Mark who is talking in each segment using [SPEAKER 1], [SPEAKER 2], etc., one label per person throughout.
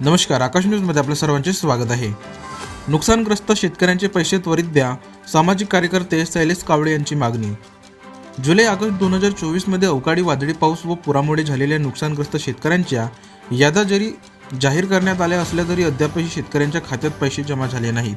[SPEAKER 1] नमस्कार आकाश न्यूजमध्ये आपल्या सर्वांचे स्वागत आहे. नुकसानग्रस्त शेतकऱ्यांचे पैसे त्वरित द्या सामाजिक कार्यकर्ते शैलेश कावडे यांची मागणी. जुलै ऑगस्ट दोन हजार चोवीसमध्ये अवकाळी वादळी पाऊस व पुरामुळे झालेल्या नुकसानग्रस्त शेतकऱ्यांच्या याद्या जरी जाहीर करण्यात आल्या असल्या तरी अद्यापही शेतकऱ्यांच्या खात्यात पैसे जमा झाले नाहीत.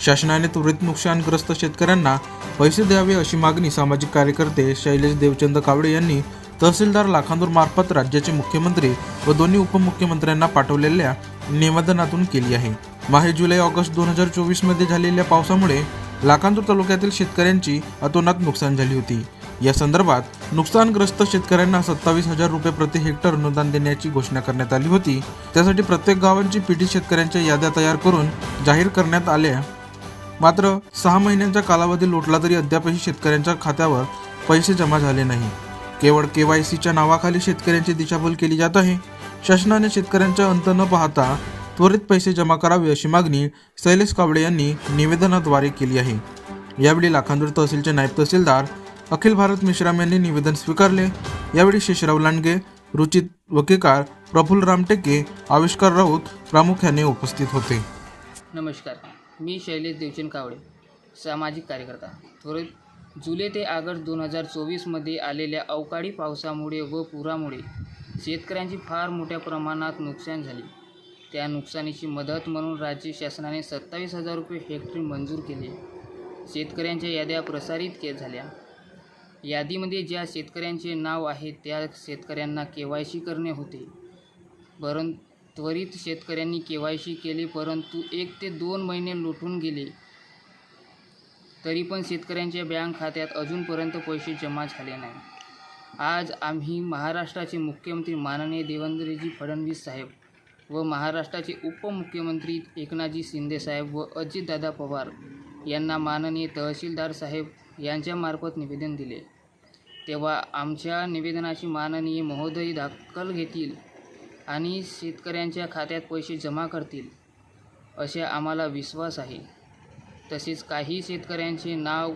[SPEAKER 1] शासनाने त्वरित नुकसानग्रस्त शेतकऱ्यांना पैसे द्यावे अशी मागणी सामाजिक कार्यकर्ते शैलेश देवचंद कावडे यांनी तहसीलदार लाखांदूरमार्फत राज्याचे मुख्यमंत्री व दोन्ही उपमुख्यमंत्र्यांना पाठवलेल्या निवेदनातून केली आहे. माहे जुलै ऑगस्ट दोन हजार चोवीसमध्ये झालेल्या पावसामुळे लाखांदूर तालुक्यातील शेतकऱ्यांची अतोनात नुकसान झाली होती. या संदर्भात नुकसानग्रस्त शेतकऱ्यांना सत्तावीस हजार रुपये प्रति हेक्टर अनुदान देण्याची घोषणा करण्यात आली होती. त्यासाठी प्रत्येक गावांची पीडित शेतकऱ्यांच्या याद्या तयार करून जाहीर करण्यात आल्या. मात्र सहा महिन्यांचा कालावधी लोटला तरी अद्यापही शेतकऱ्यांच्या खात्यावर पैसे जमा झाले नाही. केवळ के वाय सीच्या नावाखाली शेतकऱ्यांची दिशाभूल केली जात आहे. शासनाने शेतकऱ्यांच्या अंत न पाहता त्वरित पैसे जमा करावे अशी मागणी शैलेश कावडे यांनी निवेदनाद्वारे केली आहे. यावेळी लाखांदूर तहसीलचे नायब तहसीलदार अखिल भारत मिश्राम यांनी निवेदन स्वीकारले. यावेळी शेषराव लांडगे रुचित वकीकार प्रफुल्ल रामटेके आविष्कार राऊत प्रामुख्याने उपस्थित होते.
[SPEAKER 2] नमस्कार. मी शैलेश देवचंद कावडे सामाजिक कार्यकर्ता. त्वरित जुलै ते ऑगस्ट दोन हजार चोवीसमध्ये आलेल्या अवकाळी पावसामुळे व पुरामुळे शेतकऱ्यांची फार मोठ्या प्रमाणात नुकसान झाले. त्या नुकसानीची मदत म्हणून राज्य शासनाने सत्तावीस हजार रुपये हेक्टरी मंजूर केले. शेतकऱ्यांच्या याद्या प्रसारित के झाल्या. यादीमध्ये ज्या शेतकऱ्यांचे नाव आहे त्या शेतकऱ्यांना के वाय सी करणे होते. परं त्वरित शेतकऱ्यांनी के वाय सी केली परंतु एक ते दोन महिने लोटून गेले. तरी पण शेतकऱ्यांच्या बँक खात्यात अजूनपर्यंत पैसे जमा झाले नाही. आज आम्ही महाराष्ट्राचे मुख्यमंत्री माननीय देवेंद्रजी फडणवीस साहेब व महाराष्ट्राचे उपमुख्यमंत्री एकनाथजी शिंदेसाहेब व अजितदादा पवार यांना माननीय तहसीलदार साहेब यांच्यामार्फत निवेदन दिले. तेव्हा आमच्या निवेदनाची माननीय महोदय दाखल घेतील आणि शेतकऱ्यांच्या खात्यात पैसे जमा करतील असे आम्हाला विश्वास आहे. तसेच काही शेतकऱ्यांचे नाव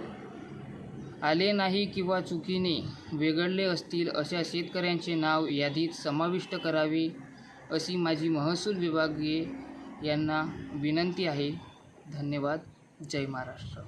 [SPEAKER 2] आले नाही किंवा चुकीने वेगळले असतील अशा शेतकऱ्यांचे नाव यादीत समाविष्ट करावे अशी माझी महसूल विभागीय यांना विनंती आहे. धन्यवाद. जय महाराष्ट्र.